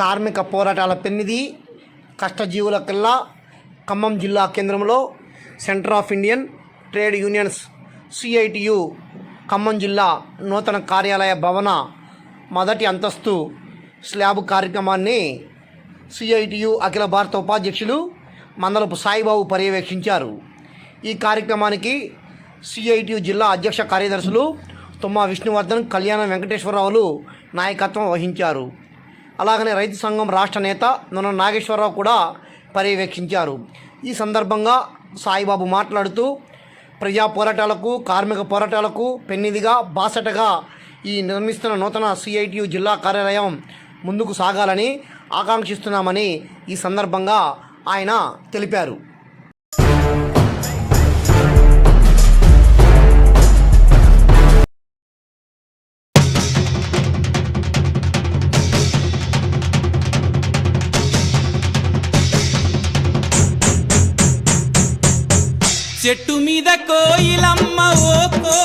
కార్మిక పోరాటాల పెన్నిది కష్టజీవులకల్లా ఖమ్మం జిల్లా కేంద్రంలో centre of Indian trade unions CITU Khammam జిల్లా నూతన కార్యాలయ భవన మొదటి అంతస్తు స్లాబ్ కార్యక్రమాన్ని సిఐటియు అఖిల భారత ఉపాధ్యక్షులు మందలపు సాయిబాబు పర్యవేక్షించారు. ఈ కార్యక్రమానికి సిఐటియు జిల్లా అధ్యక్ష కార్యదర్శులు తుమ్మా విష్ణువర్ధన్ కళ్యాణ వెంకటేశ్వరరావులు నాయకత్వం వహించారు. అలాగనే రైతు సంఘం రాష్ట్ర నేత నున్న నాగేశ్వరరావు కూడా పర్యవేక్షించారు. ఈ సందర్భంగా సాయిబాబు మాట్లాడుతూ ప్రజా పోరాటాలకు కార్మిక పోరాటాలకు పెన్నిదిగా బాసటగా ఈ నిర్మిస్తున్న నూతన సిఐటియు జిల్లా కార్యాలయం ముందుకు సాగాలని ఆకాంక్షిస్తున్నామని ఈ సందర్భంగా ఆయన తెలిపారు. చెట్టు మీద కోయిలమ్మ ఓ కో.